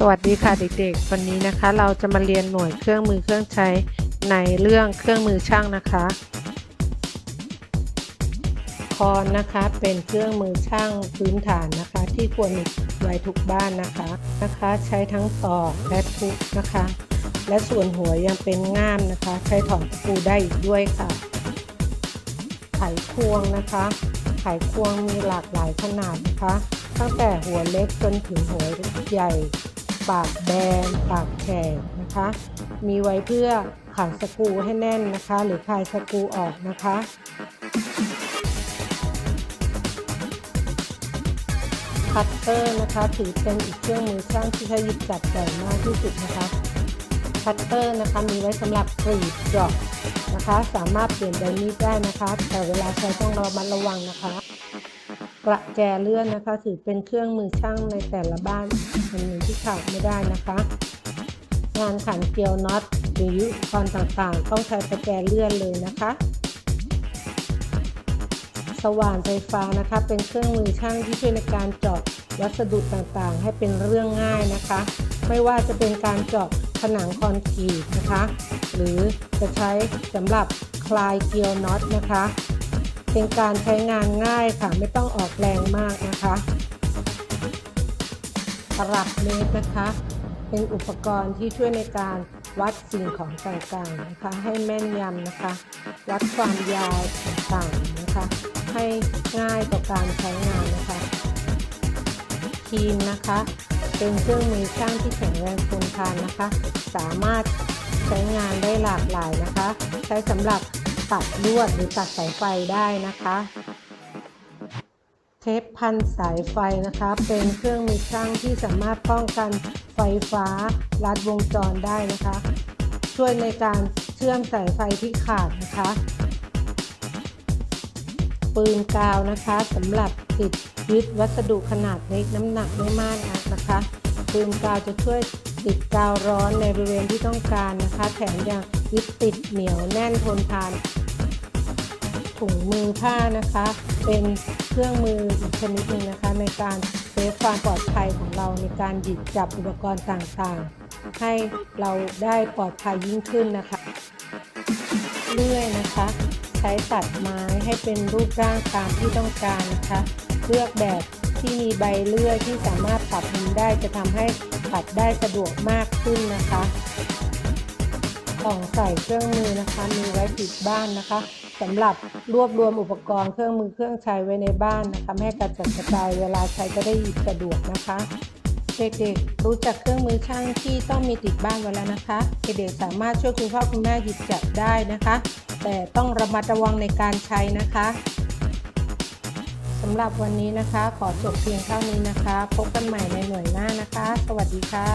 สวัสดีค่ะเด็กๆ วันนี้นะคะเราจะมาเรียนหน่วยเครื่องมือเครื่องใช้ในเรื่องเครื่องมือช่างนะคะคอนนะคะเป็นเครื่องมือช่างพื้นฐานนะคะ ที่ควรมีไว้ทุกบ้านนะคะนะคะ ใช้ทั้งตอกและทุบนะคะ และส่วนหัวยังเป็นง่ามนะคะ ใช้ถอนตะปูได้อีกด้วยค่ะไขควงนะคะไขควงมีหลากหลายขนาดนะคะ ตั้งแต่หัวเล็กจนถึงหัวใหญ่ ปากแบน ปากแฉกนะคะ มีไว้เพื่อขันสกูให้แน่นนะคะ หรือคลายสกูออกนะคะคัตเตอร์นะคะถือเป็นอีกเครื่องมือช่างที่ใช้หยิบจับใหญ่มากที่สุดนะคะคัตเตอร์นะคะมีไว้สำหรับกรีดเจาะนะคะ สามารถเปลี่ยนไดมีดได้นะคะ แต่เวลาใช้ต้องระมัดระวังนะคะ ระแจเลื่อนนะคะ ถือเป็นเครื่องมือช่างในแต่ละบ้านอันหนึ่งที่ขาดไม่ได้นะคะ งานขันเกลียวน็อตหรืออุปกรณ์ต่างๆ ต้องใช้ประแจเลื่อนเลยนะคะ สว่านไฟฟ้านะคะ เป็นเครื่องมือช่างที่ช่วยในการเจาะวัสดุต่างๆ ให้เป็นเรื่องง่ายนะคะ ไม่ว่าจะเป็นการเจาะผนังคอนกรีตนะคะ หรือจะใช้สำหรับคลายเกลียวน็อตนะคะ เป็นการใช้งานง่ายค่ะ ไม่ต้องออกแรงมากนะคะตลับเมตรนะคะ เป็นอุปกรณ์ที่ช่วยในการวัดสิ่งของต่างๆนะคะให้แม่นยำนะคะ วัดความยาวต่างๆนะคะ ให้ง่ายต่อการใช้งานนะคะครีมนะคะ เป็นเครื่องมือช่างที่แข็งแรงทนทานนะคะ สามารถใช้งานได้หลากหลายนะคะ ใช้สำหรับ ตัดลวดหรือตัดสายไฟได้นะคะ เทปพันสายไฟนะคะ เป็นเครื่องมือช่างที่สามารถป้องกันไฟฟ้าลัดวงจรได้นะคะ ช่วยในการเชื่อมสายไฟที่ขาดนะคะ ปืนกาวนะคะสำหรับติดยึดวัสดุขนาดเล็กน้ำหนักไม่มากนักนะคะ ปืนกาวจะช่วย ติดกาวร้อนในบริเวณที่ต้องการนะคะ แถมยังยึดติดเหนียวแน่นทนทานถุงมือผ้านะคะ เป็นเครื่องมืออีกชนิดหนึ่งนะคะ ในการเซฟความปลอดภัยของเราในการหยิบจับอุปกรณ์ต่างๆ ให้เราได้ปลอดภัยยิ่งขึ้นนะคะเลื่อยนะคะ ใช้ตัดไม้ให้เป็นรูปร่างตามที่ต้องการนะคะ เลือกแบบที่มีใบเลื่อยที่สามารถ ปรับมุมได้จะทำให้ตัดได้สะดวกมากขึ้นนะคะกล่องใส่เครื่องมือนะคะ มีไว้ติดบ้านนะคะสำหรับรวบรวมอุปกรณ์เครื่องมือเครื่องใช้ไว้ในบ้านนะคะให้กระจัดกระจายเวลาใช้จะได้หยิบสะดวกนะคะเด็กๆรู้จักเครื่องมือช่างที่ต้องมีติดบ้านไว้แล้วนะคะ เด็กๆสามารถช่วยคุณพ่อคุณแม่หยิบจับได้นะคะ แต่ต้องระมัดระวังในการใช้นะคะ สำหรับวันนี้นะคะ ขอจบเพียงเท่านี้นะคะ พบกันใหม่ในหน่วยหน้านะคะ สวัสดีค่ะ